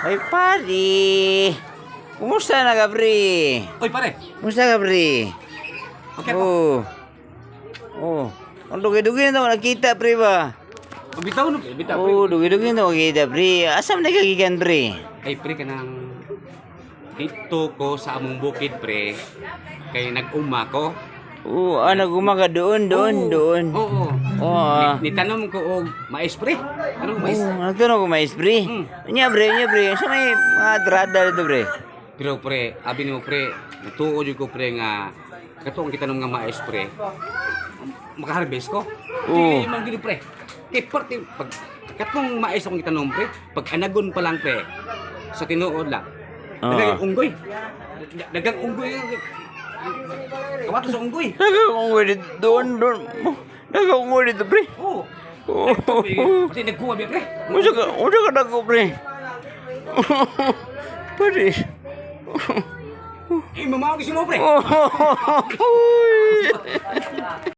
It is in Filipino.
Ay, pare. Kumusta na ka, pre? Uy, pare. Kumusta ka, pre? Okay po. Oh. Oh. Ang dugi-dugi na ito, nakita, pre ba? Bitaw no, bitaw. pre. Oh, dugi-dugi na ito, nakita, pre. Asam na kagigan, pre? Ay, pre, kanang dito ko sa among bukid, pre. Kay nag-uma ko. Oh, ah, nagumaga doon, doon, Oo. doon. Oo. Oh, ah. Ni, nitanom ko og mais, pre. Ano mais? Oh, nagtanong ko mais, pre. Hmm. Nya, pre, nya, pre. Sa may mga drada dito, pre. Pero pre, abi nimo pre, natuo jud ko pre nga kato ang kitanom nga mais pre. Makaharvest ko. Oo. Dili man gid pre. Kay parte pag katong mais akong kitanom pre, pag anagon pa lang pre sa tinuod lang. Oo. Dagang unggoy. Dagang unggoy. Kawato sa unggoy. Nagkakungoy dito, doon, doon. Nagkakungoy dito, pre. Oo. Oh. Kasi nagkuha ba pre? Musa ka, musa ka dako, pre. Pare. Eh mamawag si mo pre. Oh.